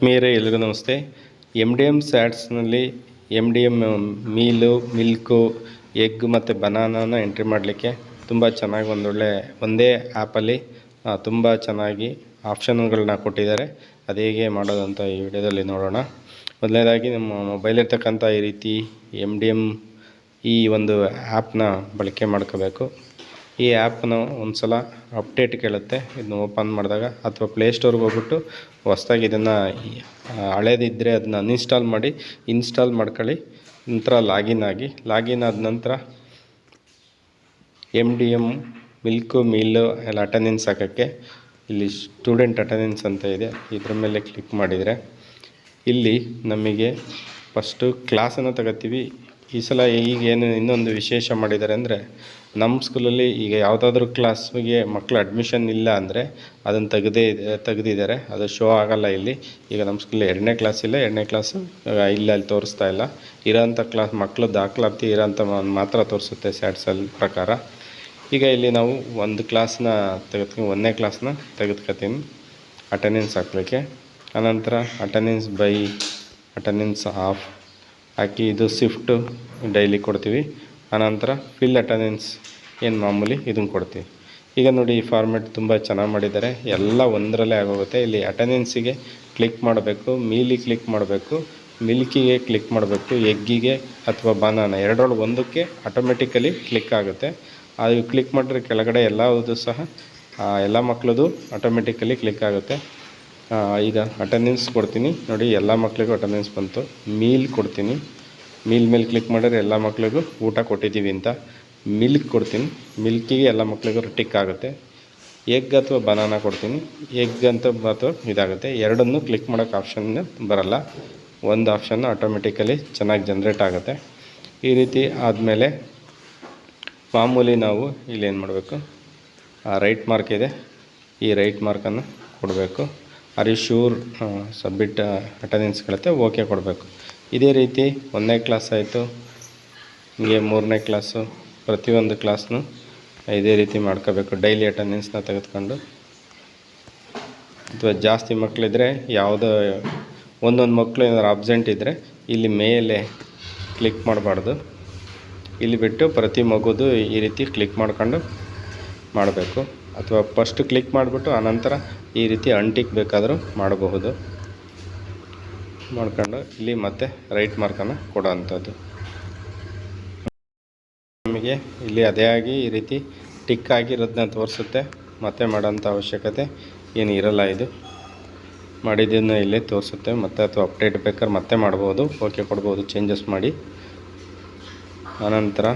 ಮೇರೆ ಎಲ್ರಿಗೂ ನಮಸ್ತೆ. M D M ಸ್ಯಾಟ್ಸ್ನಲ್ಲಿ M D M meal, milk, egg ಮತ್ತು ಬನಾನಾನ ಎಂಟ್ರಿ ಮಾಡಲಿಕ್ಕೆ ತುಂಬ ಚೆನ್ನಾಗಿ ಒಂದೊಳ್ಳೆ, ಒಂದೇ ಆ್ಯಪಲ್ಲಿ ತುಂಬ ಚೆನ್ನಾಗಿ ಆಪ್ಷನ್ಗಳನ್ನ ಕೊಟ್ಟಿದ್ದಾರೆ. ಅದು ಹೇಗೆ ಮಾಡೋದು ಅಂತ ಈ ವಿಡಿಯೋದಲ್ಲಿ ನೋಡೋಣ. ಮೊದಲನೇದಾಗಿ ನಮ್ಮ ಮೊಬೈಲ್ ಇರ್ತಕ್ಕಂಥ ಈ ರೀತಿ ಎಂ ಡಿ ಎಂ ಈ ಒಂದು ಆ್ಯಪ್ನ ಬಳಕೆ ಮಾಡ್ಕೋಬೇಕು. ಈ ಆ್ಯಪ್ನ ಒಂದು ಸಲ ಅಪ್ಡೇಟ್ ಕೇಳುತ್ತೆ. ಇದನ್ನ ಓಪನ್ ಮಾಡಿದಾಗ ಅಥವಾ ಪ್ಲೇಸ್ಟೋರ್ಗೆ ಹೋಗ್ಬಿಟ್ಟು ಹೊಸ್ದಾಗಿ ಇದನ್ನು ಹಳೇದಿದ್ದರೆ ಅದನ್ನ ಅನ್ಇನ್ಸ್ಟಾಲ್ ಮಾಡಿ ಇನ್ಸ್ಟಾಲ್ ಮಾಡ್ಕೊಳ್ಳಿ. ನಂತರ ಲಾಗಿನ್ ಆಗಿ ಲಾಗಿನ್ ಆದ ನಂತರ M D M milk meal ಎಲ್ಲ ಅಟೆಂಡೆನ್ಸ್ ಹಾಕೋಕ್ಕೆ ಇಲ್ಲಿ ಸ್ಟೂಡೆಂಟ್ ಅಟೆಂಡೆನ್ಸ್ ಅಂತ ಇದೆ. ಇದ್ರ ಮೇಲೆ ಕ್ಲಿಕ್ ಮಾಡಿದರೆ ಇಲ್ಲಿ ನಮಗೆ ಫಸ್ಟು ಕ್ಲಾಸನ್ನು ತಗೋತೀವಿ. ಈ ಸಲ ಈಗ ಏನು ಇನ್ನೊಂದು ವಿಶೇಷ ಮಾಡಿದ್ದಾರೆ ಅಂದರೆ ನಮ್ಮ ಸ್ಕೂಲಲ್ಲಿ ಈಗ ಯಾವುದಾದ್ರೂ ಕ್ಲಾಸ್ಗೆ ಮಕ್ಕಳು ಅಡ್ಮಿಷನ್ ಇಲ್ಲ ಅಂದರೆ ಅದನ್ನು ತೆಗೆದೇ ತೆಗೆದಿದ್ದಾರೆ. ಅದು ಶೋ ಆಗಲ್ಲ ಇಲ್ಲಿ. ಈಗ ನಮ್ಮ ಸ್ಕೂಲ್ ಎರಡನೇ ಕ್ಲಾಸ್ ಇಲ್ಲ, ಎರಡನೇ ಕ್ಲಾಸು ಇಲ್ಲ, ಅಲ್ಲಿ ತೋರಿಸ್ತಾ ಇಲ್ಲ. ಇರೋಂಥ ಕ್ಲಾಸ್ ಮಕ್ಕಳು ದಾಖಲಾತಿ ಇರೋಂಥ ಮಾತ್ರ ತೋರಿಸುತ್ತೆ ಸ್ಯಾಟ್ಸಲ್ಲಿ ಪ್ರಕಾರ. ಈಗ ಇಲ್ಲಿ ನಾವು ಒಂದು ಕ್ಲಾಸ್ನ ತೆಗೆದ್ಕೊಂಡು ಒಂದನೇ ಕ್ಲಾಸ್ನ ತೆಗೆದ್ಕೊತೀನಿ. ಅಟೆಂಡೆನ್ಸ್ ಹಾಕ್ಲಿಕ್ಕೆ. ಆನಂತರ ಅಟೆಂಡೆನ್ಸ್ ಬೈ ಅಟೆಂಡೆನ್ಸ್ ಆಫ್ ಹಾಕಿ ಇದು ಸ್ವಿಫ್ಟು ಡೈಲಿ ಕೊಡ್ತೀವಿ. ಆನಂತರ ಫಿಲ್ ಅಟೆಂಡೆನ್ಸ್ ಏನು ಮಾಮೂಲಿ ಇದನ್ನು ಕೊಡ್ತೀವಿ. ಈಗ ನೋಡಿ ಈ ಫಾರ್ಮೆಟ್ ತುಂಬ ಚೆನ್ನಾಗಿ ಮಾಡಿದ್ದಾರೆ. ಎಲ್ಲ ಒಂದರಲ್ಲೇ ಆಗೋಗುತ್ತೆ. ಇಲ್ಲಿ ಅಟೆಂಡೆನ್ಸಿಗೆ ಕ್ಲಿಕ್ ಮಾಡಬೇಕು ಮೀಲಿ ಕ್ಲಿಕ್ ಮಾಡಬೇಕು ಮಿಲ್ಕಿಗೆ ಕ್ಲಿಕ್ ಮಾಡಬೇಕು ಎಗ್ಗಿಗೆ ಅಥವಾ ಬನಾನ ಎರಡರಲ್ಲಿ ಒಂದಕ್ಕೆ ಆಟೋಮೆಟಿಕಲಿ ಕ್ಲಿಕ್ ಆಗುತ್ತೆ. ಅದು ಕ್ಲಿಕ್ ಮಾಡಿದ್ರೆ ಕೆಳಗಡೆ ಎಲ್ಲವುದು ಸಹ ಎಲ್ಲ ಮಕ್ಕಳದು ಆಟೋಮೆಟಿಕಲಿ ಕ್ಲಿಕ್ ಆಗುತ್ತೆ. ಈಗ ಅಟೆಂಡೆನ್ಸ್ ಕೊಡ್ತೀನಿ. ನೋಡಿ, ಎಲ್ಲ ಮಕ್ಕಳಿಗೂ ಅಟೆಂಡೆನ್ಸ್ ಬಂತು. ಮೀಲ್ ಕೊಡ್ತೀನಿ. ಮೀಲ್ ಮೇಲೆ ಕ್ಲಿಕ್ ಮಾಡಿದ್ರೆ ಎಲ್ಲ ಮಕ್ಕಳಿಗೂ ಊಟ ಕೊಟ್ಟಿದ್ದೀವಿ ಅಂತ ಮಿಲ್ಕ್ ಕೊಡ್ತೀನಿ. ಮಿಲ್ಕಿಗೆ ಎಲ್ಲ ಮಕ್ಕಳಿಗೂ ಟಿಕ್ ಆಗುತ್ತೆ. ಎಗ್ ಅಥವಾ ಬನಾನ ಕೊಡ್ತೀನಿ. ಎಗ್ ಅಂತ ಅಥವಾ ಇದಾಗುತ್ತೆ. ಎರಡನ್ನೂ ಕ್ಲಿಕ್ ಮಾಡೋಕ್ಕೆ ಆಪ್ಷನ್ ಬರಲ್ಲ. ಒಂದು ಆಪ್ಷನ್ ಆಟೋಮೆಟಿಕಲಿ ಚೆನ್ನಾಗಿ ಜನ್ರೇಟ್ ಆಗುತ್ತೆ. ಈ ರೀತಿ ಆದಮೇಲೆ ಮಾಮೂಲಿ ನಾವು ಇಲ್ಲಿ ಏನು ಮಾಡಬೇಕು? ರೈಟ್ ಮಾರ್ಕ್ ಇದೆ. ಈ ರೈಟ್ ಮಾರ್ಕನ್ನು ಕೊಡಬೇಕು. Are you sure submit attendance ಕೇಳುತ್ತೆ ಓಕೆ ಕೊಡಬೇಕು. ಇದೇ ರೀತಿ ಒಂದನೇ ಕ್ಲಾಸ್ ಆಯಿತು. ಹೀಗೆ ಮೂರನೇ ಕ್ಲಾಸು ಪ್ರತಿಯೊಂದು ಕ್ಲಾಸ್ನು ಇದೇ ರೀತಿ ಮಾಡ್ಕೋಬೇಕು. ಡೈಲಿ ಅಟೆಂಡೆನ್ಸ್ನ ತೆಗೆದುಕೊಂಡು. ಅಥವಾ ಜಾಸ್ತಿ ಮಕ್ಕಳಿದ್ರೆ ಯಾವುದೋ, ಒಂದೊಂದು ಮಕ್ಕಳು ಏನಾದ್ರು ಅಬ್ಸೆಂಟ್ ಇದ್ದರೆ ಇಲ್ಲಿ ಮೇಲೆ ಕ್ಲಿಕ್ ಮಾಡಬಾರ್ದು. ಇಲ್ಲಿ ಬಿಟ್ಟು ಪ್ರತಿ ಮಗುದು ಈ ರೀತಿ ಕ್ಲಿಕ್ ಮಾಡ್ಕೊಂಡು ಮಾಡಬೇಕು. ಅಥವಾ ಫಸ್ಟ್ ಕ್ಲಿಕ್ ಮಾಡಿಬಿಟ್ಟು ಆನಂತರ ಈ ರೀತಿ ಅಂಟಿಕ್ ಬೇಕಾದರೂ ಮಾಡಬಹುದು. ಮಾಡ್ಕೊಂಡು ಇಲ್ಲಿ ಮತ್ತೆ ರೈಟ್ ಮಾರ್ಕನ್ನು ಕೊಡೋ ಅಂಥದ್ದು ನಮಗೆ ಇಲ್ಲಿ ಅದೇ ಆಗಿ ಈ ರೀತಿ ಟಿಕ್ ಆಗಿರೋದನ್ನ ತೋರಿಸುತ್ತೆ. ಮತ್ತೆ ಮಾಡೋಂಥ ಅವಶ್ಯಕತೆ ಏನು ಇರಲ್ಲ ಇದು. ಮಾಡಿದ್ದನ್ನು ಇಲ್ಲೇ ತೋರಿಸುತ್ತೆ. ಮತ್ತೆ ಅಥವಾ ಅಪ್ಡೇಟ್ ಬೇಕಾದ್ರೆ ಮತ್ತೆ ಮಾಡ್ಬೋದು. ಓಕೆ ಕೊಡ್ಬೋದು. ಚೇಂಜಸ್ ಮಾಡಿ. ಆನಂತರ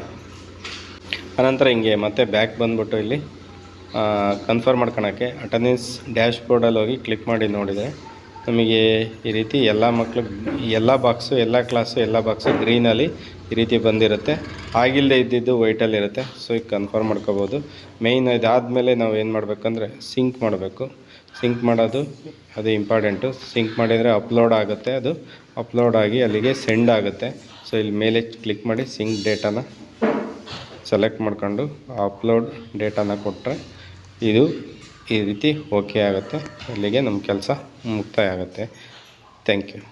ಆನಂತರ ಹಿಂಗೆ ಮತ್ತೆ ಬ್ಯಾಕ್ ಬಂದ್ಬಿಟ್ಟು ಇಲ್ಲಿ ಕನ್ಫರ್ಮ್ ಮಾಡ್ಕೊಳಕ್ಕೆ ಅಟೆಂಡೆನ್ಸ್ ಡ್ಯಾಶ್ ಬೋರ್ಡಲ್ಲಿ ಹೋಗಿ ಕ್ಲಿಕ್ ಮಾಡಿ ನೋಡಿದರೆ ನಮಗೆ ಈ ರೀತಿ ಎಲ್ಲ ಮಕ್ಕಳು ಎಲ್ಲ ಬಾಕ್ಸು ಎಲ್ಲ ಕ್ಲಾಸು ಎಲ್ಲ ಬಾಕ್ಸು ಗ್ರೀನಲ್ಲಿ ಈ ರೀತಿ ಬಂದಿರುತ್ತೆ. ಆಗಿಲ್ಲದೆ ಇದ್ದಿದ್ದು ವೈಟಲ್ಲಿ ಇರುತ್ತೆ. ಸೊ ಈಗ ಕನ್ಫರ್ಮ್ ಮಾಡ್ಕೋಬೋದು. ಮೇಯ್ನ್ ಇದಾದಮೇಲೆ ನಾವು ಏನು ಮಾಡಬೇಕಂದ್ರೆ ಸಿಂಕ್ ಮಾಡಬೇಕು. ಸಿಂಕ್ ಮಾಡೋದು ಅದು ಇಂಪಾರ್ಟೆಂಟು ಸಿಂಕ್ ಮಾಡಿದರೆ ಅಪ್ಲೋಡ್ ಆಗುತ್ತೆ ಅದು. ಅಪ್ಲೋಡ್ ಆಗಿ ಅಲ್ಲಿಗೆ ಸೆಂಡ್ ಆಗುತ್ತೆ. ಸೊ ಇಲ್ಲಿ ಮೇಲೆ ಕ್ಲಿಕ್ ಮಾಡಿ ಸಿಂಕ್ ಡೇಟಾನ ಸೆಲೆಕ್ಟ್ ಮಾಡ್ಕೊಂಡು ಅಪ್ಲೋಡ್ ಡೇಟಾನ ಕೊಟ್ಟರೆ ಇದು ಈ ರೀತಿ ಓಕೆ ಆಗುತ್ತೆ. ಅಲ್ಲಿಗೆ ನಮ್ಮ ಕೆಲಸ ಮುಕ್ತಾಯ ಆಗುತ್ತೆ. Thank you